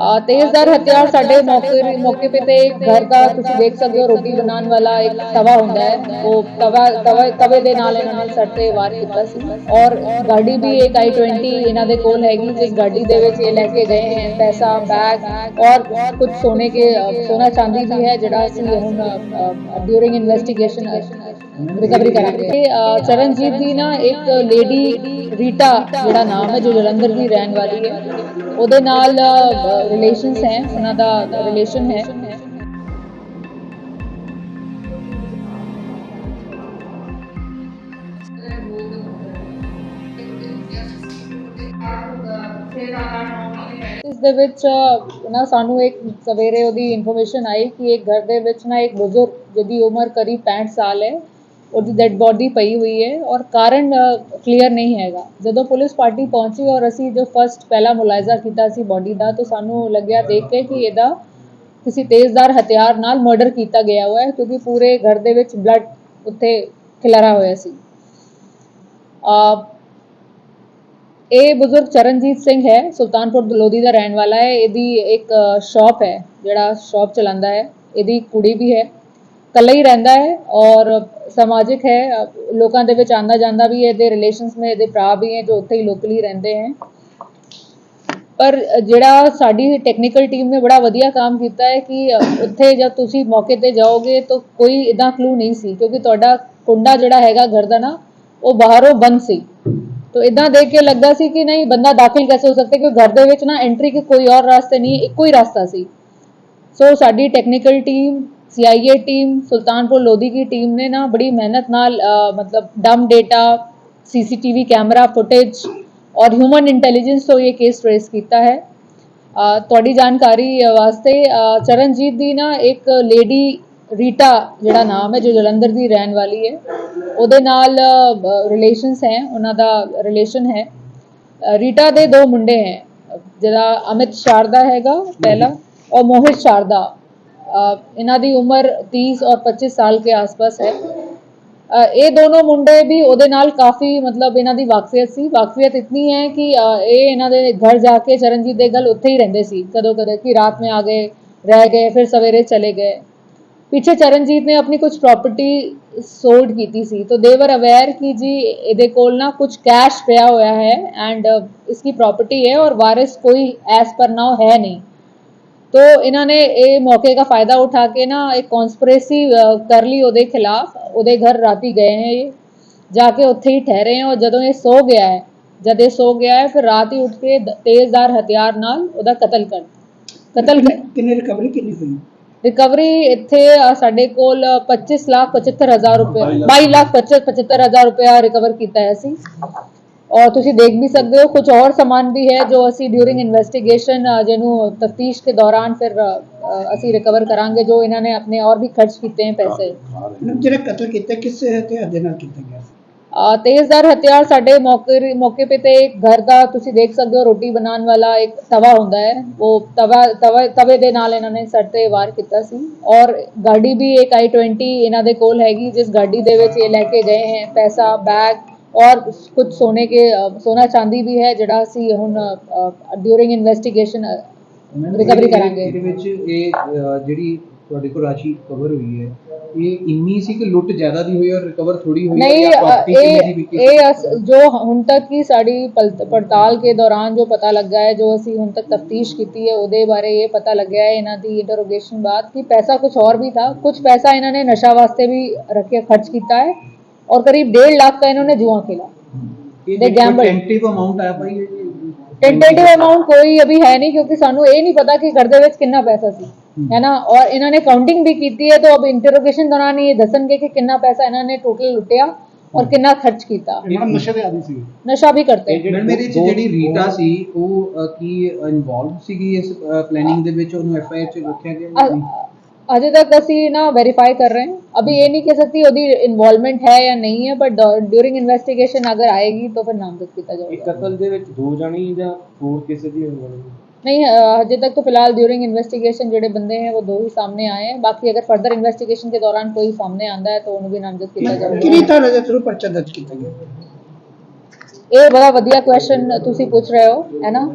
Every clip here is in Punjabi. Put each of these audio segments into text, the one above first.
ਆ ਤੇਜ਼ਦਾਰ ਹਥਿਆਰ ਸਾਡੇ ਮੌਕੇ ਮੌਕੇ पे ਤੇ ਘਰ ਦਾ ਤੁਸੀਂ ਦੇਖ ਸਕਦੇ ਹੋ ਰੋਟੀ ਬਣਾਉਣ ਵਾਲਾ ਇੱਕ ਤਵਾ ਹੁੰਦਾ ਹੈ। ਉਹ ਤਵਾ ਤਵਾ ਤਵੇ ਦੇ ਨਾਲ ਇਹਨਾਂ ਨੇ ਸਰ ਤੇ ਵਾਰ ਕੀਤਾ ਸੀ। ਔਰ ਗਾੜੀ ਵੀ ਇੱਕ i20 ਇਹਨਾਂ ਦੇ ਕੋਲ ਹੈਗੀ, ਜਿਸ ਗਾੜੀ ਦੇ ਵਿੱਚ ਇਹ ਲੈ ਕੇ ਗਏ ਹੈ। ਪੈਸਾ, ਬੈਗ ਔਰ ਕੁਝ ਸੋਨੇ ਕੇ ਸੋਨਾ ਚਾਂਦੀ ਵੀ ਹੈ, ਜਿਹੜਾ ਅਸੀਂ ਹੁਣ ਡਿਊਰਿੰਗ ਇਨਵੈਸਟੀਗੇਸ਼ਨ ਰਿਕਵਰੀ ਕਰਾਂਗੇ। ਤੇ ਚਰਨਜੀਤ ਦੀ ਨਾ ਇੱਕ ਲੇਡੀ ਰੀਟਾ ਜਿਹੜਾ ਨਾਮ ਹੈ, ਜੋ ਜਲੰਧਰ ਦੀ ਰਹਿਣ ਵਾਲੀ ਹੈ, ਉਹਦੇ ਨਾਲ ਰਿਲੇਸ਼ਨਸ ਹੈ, ਉਹਨਾਂ ਦਾ ਰਿਲੇਸ਼ਨ ਹੈ। ਇਸ ਦੇ ਵਿੱਚ ਨਾ ਸਾਨੂੰ ਇੱਕ ਸਵੇਰੇ ਉਹਦੀ ਇਨਫੋਰਮੇਸ਼ਨ ਆਈ ਕਿ ਇੱਕ ਘਰ ਦੇ ਵਿੱਚ ਨਾ ਇੱਕ ਬਜ਼ੁਰਗ ਜਿਹਦੀ ਉਮਰ ਕਰੀਬ 65 ਸਾਲ ਹੈ ਉਹਦੀ ਡੈਡ ਬੋਡੀ ਪਈ ਹੋਈ ਹੈ ਔਰ ਕਾਰਨ ਕਲੀਅਰ ਨਹੀਂ ਹੈਗਾ। ਜਦੋਂ ਪੁਲਿਸ ਪਾਰਟੀ ਪਹੁੰਚੀ ਔਰ ਅਸੀਂ ਜੋ ਫਸਟ ਪਹਿਲਾ ਮੁਲਾਇਜ਼ਾ ਕੀਤਾ ਸੀ ਬੋਡੀ ਦਾ ਤਾਂ ਸਾਨੂੰ ਲੱਗਿਆ ਦੇਖ ਕੇ ਕਿ ਇਹਦਾ ਕਿਸੇ ਤੇਜ਼ਦਾਰ ਹਥਿਆਰ ਨਾਲ ਮਰਡਰ ਕੀਤਾ ਗਿਆ ਹੋਇਆ ਹੈ ਕਿਉਂਕਿ ਪੂਰੇ ਘਰ ਦੇ ਵਿੱਚ ਬਲੱਡ ਉੱਥੇ ਖਿਲਰਾ ਹੋਇਆ ਸੀ। ਅ, ਇਹ ਬਜ਼ੁਰਗ ਚਰਨਜੀਤ ਸਿੰਘ ਹੈ ਸੁਲਤਾਨਪੁਰ ਲੋਧੀ ਦਾ ਰਹਿਣ ਵਾਲਾ ਹੈ। ਇਹਦੀ ਇੱਕ ਸ਼ਾਪ ਹੈ ਜਿਹੜਾ ਸ਼ਾਪ ਚਲਾਉਂਦਾ ਹੈ। ਇਹਦੀ ਕੁੜੀ ਵੀ ਹੈ। ਇਕੱਲਾ ਹੀ ਰਹਿੰਦਾ ਹੈ ਔਰ ਸਮਾਜਿਕ ਹੈ। ਲੋਕਾਂ ਦੇ ਵਿੱਚ ਆਂਦਾ ਜਾਂਦਾ ਵੀ ਇਹਦੇ ਰਿਲੇਸ਼ਨਸ ਮੇ ਇਹਦੇ ਭਰਾ ਵੀ ਹੈ ਜੋ ਉੱਥੇ ਹੀ ਲੋਕਲੀ ਰਹਿੰਦੇ ਹੈ। ਪਰ ਜਿਹੜਾ ਸਾਡੀ ਟੈਕਨੀਕਲ ਟੀਮ ਨੇ ਬੜਾ ਵਧੀਆ ਕੰਮ ਕੀਤਾ ਹੈ ਕਿ ਉੱਥੇ ਜਦ ਤੁਸੀਂ ਮੌਕੇ ਤੇ ਜਾਓਗੇ ਤਾਂ ਕੋਈ ਇਦਾਂ ਕਲੂ ਨਹੀਂ ਸੀ ਕਿਉਂਕਿ ਤੁਹਾਡਾ ਕੁੰਡਾ ਜਿਹੜਾ ਹੈਗਾ ਘਰ ਦਾ ਨਾ, ਉਹ ਬਾਹਰੋਂ ਬੰਦ ਸੀ। ਤੋ ਇਦਾਂ ਦੇਖ ਕੇ ਲੱਗਦਾ ਸੀ ਕਿ ਨਹੀਂ, ਬੰਦਾ ਦਾਖਲ ਕੈਸੇ ਹੋ ਸਕਦਾ ਕਿਉਂਕਿ ਘਰ ਦੇ ਵਿੱਚ ਨਾ ਐਂਟਰੀ ਕੇ ਕੋਈ ਔਰ ਰਾਸਤੇ ਨਹੀਂ, ਇੱਕੋ ਹੀ ਰਸਤਾ ਸੀ। ਸੋ ਸਾਡੀ technical team CIA team Sultanpur Lodhi ਦੀ ਟੀਮ ਨੇ ਨਾ ਬੜੀ ਮਿਹਨਤ ਨਾਲ ਅ, ਮਤਲਬ ਡਮ ਡੇਟਾ ਸੀਸੀਟੀਵੀ ਕੈਮਰਾ ਫੁਟੇਜ ਔਰ ਹਿਊਮਨ ਇੰਟੈਲੀਜੈਂਸ ਤੋਂ ਇਹ ਕੇਸ ਟ੍ਰੇਸ ਕੀਤਾ ਹੈ ਅ, ਤੁਹਾਡੀ ਜਾਣਕਾਰੀ ਵਾਸਤੇ ਅ, ਚਰਨਜੀਤ ਦੀ ਨਾ ਇੱਕ ਲੇਡੀ ਰੀਟਾ ਜਿਹੜਾ ਨਾਮ ਹੈ ਜੋ ਜਲੰਧਰ ਦੀ ਰਹਿਣ ਵਾਲੀ ਹੈ ਉਹਦੇ ਨਾਲ ਰਿਲੇਸ਼ਨਸ ਹੈ ਉਹਨਾਂ ਦਾ ਰਿਲੇਸ਼ਨ ਹੈ ਅ, ਰੀਟਾ ਦੇ ਦੋ ਮੁੰਡੇ ਹੈ ਜਿਹੜਾ ਅਮਿਤ ਸ਼ਾਰਦਾ ਹੈਗਾ ਪਹਿਲਾ और मोहित शारदा अ, ਇਹਨਾਂ ਦੀ ਉਮਰ 30 ਔਰ 25 ਸਾਲ ਦੇ ਆਸ-ਪਾਸ ਹੈ। ਇਹ ਦੋਨੋਂ ਮੁੰਡੇ ਵੀ ਉਹਦੇ ਨਾਲ ਕਾਫੀ ਮਤਲਬ ਇਹਨਾਂ ਦੀ ਵਾਕਫੀਅਤ ਸੀ। ਵਾਕਫੀਅਤ ਇਤਨੀ ਹੈ ਕਿ ਇਹ ਇਹਨਾਂ ਦੇ ਘਰ ਜਾ ਕੇ ਚਰਨਜੀਤ ਦੇ ਗੱਲ ਉੱਥੇ ਹੀ ਰਹਿੰਦੇ ਸੀ। ਕਦੋਂ ਕਦੇ ਕਿ ਰਾਤ ਨੂੰ ਆ ਗਏ, ਰਹਿ ਗਏ, ਫਿਰ ਸਵੇਰੇ ਚਲੇ ਗਏ। ਪਿੱਛੇ ਚਰਨਜੀਤ ਨੇ ਆਪਣੀ ਕੁਝ ਪ੍ਰਾਪਰਟੀ ਸੋਲਡ ਕੀਤੀ ਸੀ। ਤਾਂ ਦੇ ਵਰ ਅਵੇਅਰ ਕਿ ਜੀ ਇਹਦੇ ਕੋਲ ਨਾ ਕੁਝ ਕੈਸ਼ ਪਿਆ ਹੋਇਆ ਹੈ ਐਂਡ ਇਸ ਦੀ ਪ੍ਰਾਪਰਟੀ ਹੈ ਔਰ ਵਾਰਿਸ ਕੋਈ ਐਸ ਪਰ ਨਾ ਹੈ ਨਹੀਂ। तो इन्होंने ये मौके का फ़ायदा उठा के ना एक कॉन्स्परेसी कर ली ਉਹਦੇ ਖਿਲਾਫ ਉਹਦੇ ਘਰ ਰਾਤੀ ਗਏ हैं ये जाके ਉੱਥੇ ਹੀ ਠਹਿਰੇ हैं और ਜਦੋਂ ਇਹ ਸੋ ਗਿਆ ਹੈ ਜਦ ਇਹ ਸੋ ਗਿਆ ਹੈ ਫਿਰ ਰਾਤ ਹੀ ਉੱਠ ਕੇ ਦ- ਤੇਜ਼ਦਾਰ ਹਥਿਆਰ ਨਾਲ ਉਹਦਾ ਕਤਲ ਕਰ ਕਤਲ ਕਰ ਕਿੰਨੇ ਰਿਕਵਰੀ ਕਿੰਨੀ ਹੋਈ ਰਿਕਵਰੀ ਇੱਥੇ ਅ, ਸਾਡੇ ਕੋਲ 25 ਲੱਖ 75 ਹਜ਼ਾਰ ਰੁਪਏ 22 ਲੱਖ 75 ਹਜ਼ਾਰ ਰੁਪਏ ਰਿਕਵਰ ਕੀਤਾ ਹੈ ਅਸੀਂ ਔਰ ਤੁਸੀਂ ਦੇਖ ਵੀ ਸਕਦੇ ਹੋ ਕੁਝ ਹੋਰ ਸਮਾਨ ਵੀ ਹੈ ਜੋ ਅਸੀਂ ਡਿਊਰਿੰਗ ਇਨਵੈਸਟੀਗੇਸ਼ਨ ਜਿਹਨੂੰ ਤਫਤੀਸ਼ ਕੇ ਦੌਰਾਨ ਫਿਰ ਅਸੀਂ ਰਿਕਵਰ ਕਰਾਂਗੇ ਜੋ ਇਹਨਾਂ ਨੇ ਆਪਣੇ ਔਰ ਵੀ ਖਰਚ ਕੀਤੇ हैं ਪੈਸੇ। ਜਿਹੜਾ ਕਤਲ ਕੀਤਾ ਕਿਸੇ ਹਥਿਆਰ ਦੇ ਨਾਲ ਕੀਤਾ ਗਿਆ ਤੇਜ਼ਦਾਰ ਹਥਿਆਰ ਸਾਡੇ ਮੌਕੇ ਮੌਕੇ ਤੇ ਇੱਕ ਘਰ ਦਾ ਤੁਸੀਂ ਦੇਖ ਸਕਦੇ ਹੋ ਰੋਟੀ ਬਣਾਉਣ ਵਾਲਾ ਇੱਕ ਤਵਾ ਹੁੰਦਾ ਹੈ। ਉਹ ਤਵਾ ਤਵਾ ਤਵੇ ਦੇ ਨਾਲ ਇਹਨਾਂ ਨੇ ਸਰ ਤੇ ਵਾਰ ਕੀਤਾ ਸੀ। ਔਰ ਗਾੜੀ ਵੀ ਇੱਕ i20 ਇਹਨਾਂ ਦੇ ਕੋਲ ਹੈਗੀ ਜਿਸ ਗਾੜੀ ਦੇ ਵਿੱਚ ਇਹ ਲੈ ਕੇ ਗਏ ਹੈ ਪੈਸਾ ਬੈਗ ਔਰ ਕੁਝ ਸੋਨੇ ਕੇ ਸੋਨਾ ਚਾਂਦੀ ਵੀ ਹੈ ਜਿਹੜਾ ਅਸੀਂ ਹੁਣ ਡਿਊਰਿੰਗ ਇਨਵੈਸਟੀਗੇਸ਼ਨ ਰਿਕਵਰੀ ਕਰਾਂਗੇ ਇਹਦੇ ਵਿੱਚ ਇਹ ਜਿਹੜੀ ਤੁਹਾਡੇ ਕੋਲ ਰਾਸ਼ੀ ਕਵਰ ਹੋਈ ਹੈ ਇਹ ਇੰਨੀ ਸੀ ਕਿ ਲੁੱਟ ਜ਼ਿਆਦਾ ਦੀ ਹੋਈ ਔਰ ਰਿਕਵਰ ਥੋੜੀ ਹੋਈ ਨਹੀਂ ਇਹ ਇਹ ਜੋ ਹੁਣ ਤੱਕ ਕੀ ਸਾਡੀ ਪੜਤਾਲ ਕੇ ਦੌਰਾਨ ਜੋ ਪਤਾ ਲੱਗਾ ਹੈ ਜੋ ਅਸੀਂ ਹੁਣ ਤੱਕ ਤਫਤੀਸ਼ ਕੀਤੀ ਹੈ ਉਹਦੇ ਬਾਰੇ ਇਹ ਪਤਾ ਲੱਗਿਆ ਹੈ ਇਹਨਾਂ ਦੀ ਇੰਟਰੋਗੇਸ਼ਨ ਬਾਅਦ ਕਿ ਪੈਸਾ ਕੁਝ ਹੋਰ ਵੀ ਥਾ ਕੁਝ ਪੈਸਾ ਇਹਨਾਂ ਨੇ ਨਸ਼ਾ ਵਾਸਤੇ ਵੀ ਰੱਖਿਆ ਖਰਚ ਕੀਤਾ ਹੈ और करीब डेढ़ लाख का इन्होंने जुआ खेला ਇਹ they gambled. ਟੈਂਟੇਟਿਵ ਅਮਾਉਂਟ ਆਇਆ ਭਾਈ ਇਹ- ਟੈਂਟੇਟਿਵ ਅਮਾਉਂਟ ਕੋਈ ਅਭੀ ਹੈ ਨਹੀਂ ਕਿਉਂਕਿ ਸਾਨੂੰ ਇਹ ਨਹੀਂ ਪਤਾ ਕਿ ਘਰ ਦੇ ਵਿੱਚ ਕਿੰਨਾ ਪੈਸਾ ਸੀ ਹੈ ਨਾ ਔਰ ਇਹਨਾਂ ਨੇ ਕਾਊਂਟਿੰਗ ਵੀ ਕੀਤੀ ਹੈ ਤਾਂ ਅਬ ਇੰਟਰੋਗੇਸ਼ਨ ਦੌਰਾਨ ਇਹ ਦੱਸਣਗੇ ਕਿ ਕਿੰਨਾ ਪੈਸਾ ਇਹਨਾਂ ਨੇ ਟੋਟਲ ਲੁੱਟਿਆ ਔਰ ਕਿੰਨਾ ਖਰਚ ਕੀਤਾ ਮੈਡਮ ਨਸ਼ੇ ਦੇ ਆਦੀ ਸੀ ਨਸ਼ਾ ਵੀ ਕਰਤੇ ਮੈਡਮ ਇਹਦੇ ਚ ਜਿਹੜੀ ਰੀਟਾ ਸੀ ਉਹ ਅਹ, ਕੀ ਇਨਵੋਲਵ ਸੀਗੀ ਇਸ ਪਲੈਨਿੰਗ ਦੇ ਵਿੱਚ ਉਹਨੂੰ ਐਫ ਆਈ ਆਰ ਚ ਰੱਖਿਆ ਗਿਆ ਅਜੇ ਤੱਕ ਅਸੀਂ ਨਾ ਵੈਰੀਫਾਈ ਕਰ ਰਹੇ ਹਾਂ ਅਭੀ ਇਹ ਨਹੀਂ ਕਹਿ ਸਕਤੀ ਉਹਦੀ ਇਨਵੋਲਵਮੈਂਟ ਹੈ ਜਾਂ ਨਹੀਂ ਹੈ ਪਰ ਡਿਊਰਿੰਗ ਇਨਵੈਸਟੀਗੇਸ਼ਨ ਅਗਰ ਆਏਗੀ ਤਾਂ ਫਿਰ ਨਾਮਜ਼ਦ ਕੀਤਾ ਇੱਕ ਜਾਊਗਾ ਕਤਲ ਦੇ ਵਿੱਚ ਦੋ ਜਾਣੀ ਜਾਂ ਹੋਰ ਕਿਸੇ ਦੀ ਇਨਵੋਲਵਮੈਂਟ ਨਹੀਂ ਅ, ਅਜੇ ਤੱਕ ਤਾਂ ਫਿਲਹਾਲ ਡਿਊਰਿੰਗ ਇਨਵੈਸਟੀਗੇਸ਼ਨ ਜਿਹੜੇ ਬੰਦੇ ਹੈ ਉਹ ਦੋ ਹੀ ਸਾਹਮਣੇ ਆਏ ਹੈ ਬਾਕੀ ਅਗਰ ਫਰਦਰ ਇਨਵੈਸਟੀਗੇਸ਼ਨ ਦੇ ਦੌਰਾਨ ਕੋਈ ਸਾਹਮਣੇ ਆਂਦਾ ਹੈ ਤਾਂ ਉਹਨੂੰ ਵੀ ਨਾਮਜ਼ਦ ਕੀਤਾ ਜਾਊਗਾ ਕਿਹੜੀ ਧਾਰਾ ਦੇ ਥਰੂ ਪਰਚਾ ਦਰਜ ਕੀਤਾ ਗਿਆ ਇਹ ਬੜਾ ਵਧੀਆ ਕੁਐਸਚਨ ਤੁਸੀਂ ਪੁੱਛ ਰਹੇ ਹੋ ਹੈ ਨਾ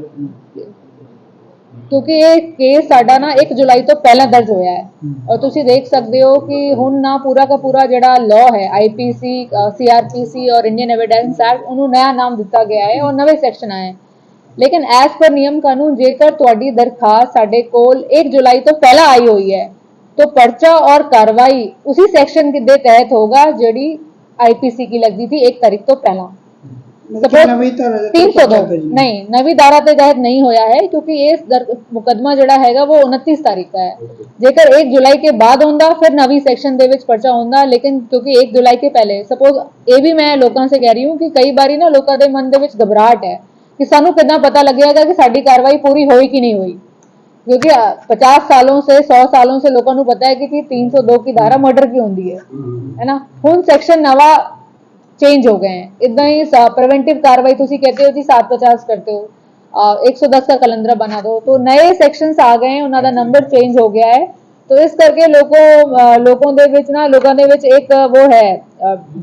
ਕਿਉਂਕਿ ਇਹ ਕੇਸ ਸਾਡਾ ਨਾ 1 ਜੁਲਾਈ ਤੋਂ ਪਹਿਲਾਂ ਦਰਜ ਹੋਇਆ ਹੈ। ਔਰ ਤੁਸੀਂ ਦੇਖ ਸਕਦੇ ਹੋ ਕਿ ਹੁਣ ਨਾ ਪੂਰਾ ਦਾ ਪੂਰਾ ਜਿਹੜਾ ਲਾਅ ਹੈ ਆਈਪੀਸੀ ਸੀਆਰਪੀਸੀ ਔਰ ਇੰਡੀਅਨ ਐਵਿਡੈਂਸ ਐਕਟ ਉਹਨੂੰ ਨਵਾਂ ਨਾਮ ਦਿੱਤਾ ਗਿਆ ਹੈ ਔਰ ਨਵੇਂ ਸੈਕਸ਼ਨ ਆਏ ਲੇਕਿਨ ਐਸ ਪਰ ਨਿਯਮ ਕਾਨੂੰਨ ਜੇਕਰ ਤੁਹਾਡੀ ਦਰਖਾਸਤ ਸਾਡੇ ਕੋਲ 1 ਜੁਲਾਈ ਤੋਂ ਪਹਿਲਾਂ ਆਈ ਹੋਈ ਹੈ तो पर्चा और कार्रवाई उसी सेक्शन के तहत होगा जड़ी आईपीसी की लगती थी एक तारीख तो पहला मतलब कि Suppose नवीं धारा दे तीन सौ दो तहत है जी। नहीं नवी धारा के तहत नहीं होया है क्योंकि ये दर- मुकदमा जड़ा हैगा वो 29 तारीख का है जेकर 1 जुलाई के बाद होंदा फिर नवी सेक्शन ਦੇ ਵਿੱਚ ਪਰਚਾ ਹੁੰਦਾ ਲੇਕਿਨ ਕਿਉਂਕਿ 1 ਜੁਲਾਈ ਕੇ ਪਹਿਲੇ ਸਪੋਜ਼ ਇਹ ਵੀ ਮੈਂ ਲੋਕਾਂ ਸੇ ਕਹਿ ਰਹੀ ਹੂੰ ਕਿ ਕਈ ਵਾਰੀ ਨਾ ਲੋਕਾਂ ਦੇ ਮਨ ਦੇ ਵਿੱਚ ਘਬਰਾਹਟ ਹੈ ਕਿ ਸਾਨੂੰ ਕਿੱਦਾਂ ਪਤਾ ਲੱਗੇਗਾ ਕਿ ਸਾਡੀ ਕਾਰਵਾਈ ਪੂਰੀ ਹੋਈ ਕਿ ਨਹੀਂ ਹੋਈ क्योंकि पचास सालों से सौ सालों से लोगों को पता है कि कि 302 की धारा मर्डर की होती है है ना ਹੁਣ ਸੈਕਸ਼ਨ ਨਵਾਂ चेंज हो गए हैं इतना ही प्रिवेंटिव कार्रवाई तुम कहते हो जी सात पचास करते हो एक सौ दस का कलंदरा बना दो तो नए ਸੈਕਸ਼ਨਸ ਆ ਗਏ ਉਹਨਾਂ ਦਾ ਨੰਬਰ ਚੇਂਜ ਹੋ ਗਿਆ ਹੈ। ਤੋ ਇਸ ਕਰਕੇ ਲੋਕੋ ਲੋਕਾਂ ਦੇ ਵਿੱਚ ਨਾ, ਲੋਕਾਂ ਦੇ ਵਿੱਚ ਇੱਕ ਉਹ ਹੈ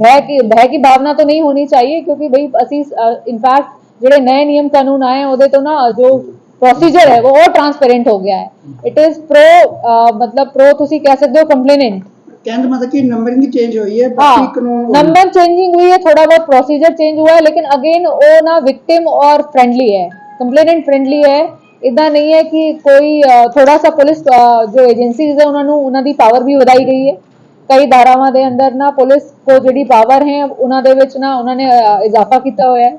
ਭੈ ਕੀ ਭੈ ਕੀ ਭਾਵਨਾ ਤਾਂ ਨਹੀਂ ਹੋਣੀ ਚਾਹੀਏ, ਕਿਉਂਕਿ ਭਈ ਅਸੀਂ ਇਨਫੈਕਟ ਜਿਹੜੇ ਨਏ ਨਿਯਮ ਕਾਨੂੰਨ ਆਏ ਉਹਦੇ ਤੋਂ ਨਾ ਜੋ ਪ੍ਰੋਸੀਜਰ ਹੈ, ਉਹ ਟ੍ਰਾਂਸਪੇਰੈਂਟ ਹੋ ਗਿਆ ਹੈ। ਇਟ ਇਜ਼ ਪ੍ਰੋ ਮਤਲਬ ਪ੍ਰੋ ਤੁਸੀਂ ਕਹਿ ਸਕਦੇ ਹੋ ਕੰਪਲੇਨੈਂਟ कहने का मतलब कि नंबरिंग चेंज हुई है हाँ बाकी कानून वही। नंबर चेंजिंग हुई है थोड़ा बहुत प्रोसीजर चेंज हुआ है लेकिन अगेन वो ना विक्टिम और फ्रेंडली है कंप्लेनेंट फ्रेंडली है ਇਦਾਂ ਨਹੀਂ ਹੈ ਕਿ ਕੋਈ ਅ, ਥੋੜਾ ਸਾ ਪੁਲਿਸ ਅ, ਜੋ ਏਜੰਸੀਜ਼ ਹੈ ਉਹਨਾਂ ਨੂੰ ਉਹਨਾਂ ਦੀ ਪਾਵਰ ਵੀ ਵਧਾਈ ਗਈ ਹੈ ਕਈ ਧਾਰਾਵਾਂ ਦੇ ਅੰਦਰ ਨਾ ਪੁਲਿਸ ਕੋ ਜਿਹੜੀ ਪਾਵਰ ਹੈ ਉਹਨਾਂ ਦੇ ਵਿੱਚ ਨਾ ਉਹਨਾਂ ਨੇ ਅ, ਇਜ਼ਾਫਾ ਕੀਤਾ ਹੋਇਆ ਹੈ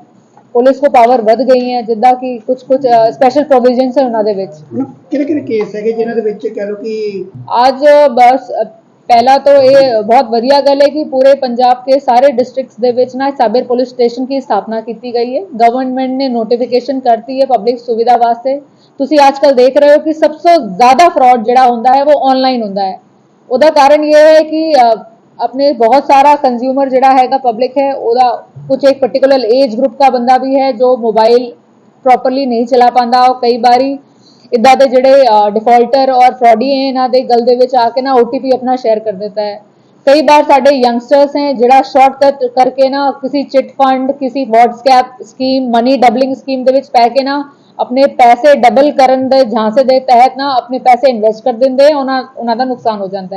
ਪੁਲਿਸ ਕੋ ਪਾਵਰ ਵਧ ਗਈ ਹੈ ਜਿੱਦਾਂ ਕਿ ਕੁਝ ਕੁਝ ਸਪੈਸ਼ਲ ਪ੍ਰੋਵੀਜ਼ਨਸ ਹੈ ਉਹਨਾਂ ਦੇ ਵਿੱਚ ਹੁਣ ਕਿਹੜੇ ਕਿਹੜੇ ਕੇਸ ਹੈਗੇ ਜਿਨ੍ਹਾਂ ਦੇ ਵਿੱਚ ਕਹਿ ਲਓ ਕਿ आज बस ਪਹਿਲਾ ਤੋਂ ਇਹ ਬਹੁਤ ਵਧੀਆ ਗੱਲ ਹੈ ਕਿ ਪੂਰੇ ਪੰਜਾਬ ਦੇ ਸਾਰੇ ਡਿਸਟ੍ਰਿਕਟਸ ਦੇ ਵਿੱਚ ਨਾ ਸਾਬਰ ਪੁਲਿਸ ਸਟੇਸ਼ਨ ਦੀ ਸਥਾਪਨਾ ਕੀਤੀ ਗਈ ਹੈ। ਗਵਰਨਮੈਂਟ ਨੇ ਨੋਟੀਫਿਕੇਸ਼ਨ ਕਰਤੀ ਹੈ ਪਬਲਿਕ ਸੁਵਿਧਾ ਵਾਸਤੇ। ਤੁਸੀਂ ਅੱਜਕੱਲ ਦੇਖ ਰਹੇ ਹੋ ਕਿ ਸਭ ਤੋਂ ਜ਼ਿਆਦਾ ਫਰਾਡ ਜਿਹੜਾ ਹੁੰਦਾ ਹੈ, ਉਹ ਆਨਲਾਈਨ ਹੁੰਦਾ ਹੈ। ਉਹਦਾ ਕਾਰਨ ਇਹ ਹੈ ਕਿ ਆਪਣੇ ਬਹੁਤ ਸਾਰਾ ਕੰਜ਼ਿਊਮਰ ਜਿਹੜਾ ਹੈਗਾ ਪਬਲਿਕ ਹੈ, ਉਹਦਾ ਕੁਝ ਇੱਕ ਪਾਰਟਿਕੂਲਰ ਏਜ ਗਰੁੱਪ ਦਾ ਬੰਦਾ ਵੀ ਹੈ ਜੋ ਮੋਬਾਈਲ ਪ੍ਰੋਪਰਲੀ ਨਹੀਂ ਚਲਾ ਪਾਉਂਦਾ। ਉਹ ਕਈ ਵਾਰੀ ਇਦਾਂ ਦੇ ਜਿਹੜੇ ਡਿਫਾਲਟਰ ਔਰ ਫਰਾਡੀ ਹੈ ਇਹਨਾਂ ਦੇ ਗਲ ਦੇ ਵਿੱਚ ਆ ਕੇ ਨਾ OTP ਆਪਣਾ ਸ਼ੇਅਰ ਕਰ ਦਿੰਦਾ ਹੈ। ਕਈ ਬਾਰ ਸਾਡੇ ਯੰਗਸਟਰਸ ਹੈ, ਜਿਹੜਾ ਸ਼ਾਰਟਕਟ ਕਰਕੇ ਨਾ ਕਿਸੇ ਚਿਟ ਫੰਡ ਕਿਸੇ WhatsApp scheme money doubling scheme ਦੇ ਵਿੱਚ ਪੈ ਕੇ ਨਾ ਆਪਣੇ ਪੈਸੇ ਡਬਲ ਕਰਨ ਦੇ ਝਾਂਸੇ ਦੇ ਤਹਿਤ ਨਾ ਆਪਣੇ ਪੈਸੇ ਇਨਵੈਸਟ ਕਰ ਦਿੰਦੇ ਆ ਉਹਨਾਂ ਉਹਨਾਂ ਦਾ ਨੁਕਸਾਨ ਹੋ ਜਾਂਦਾ ਹੈ।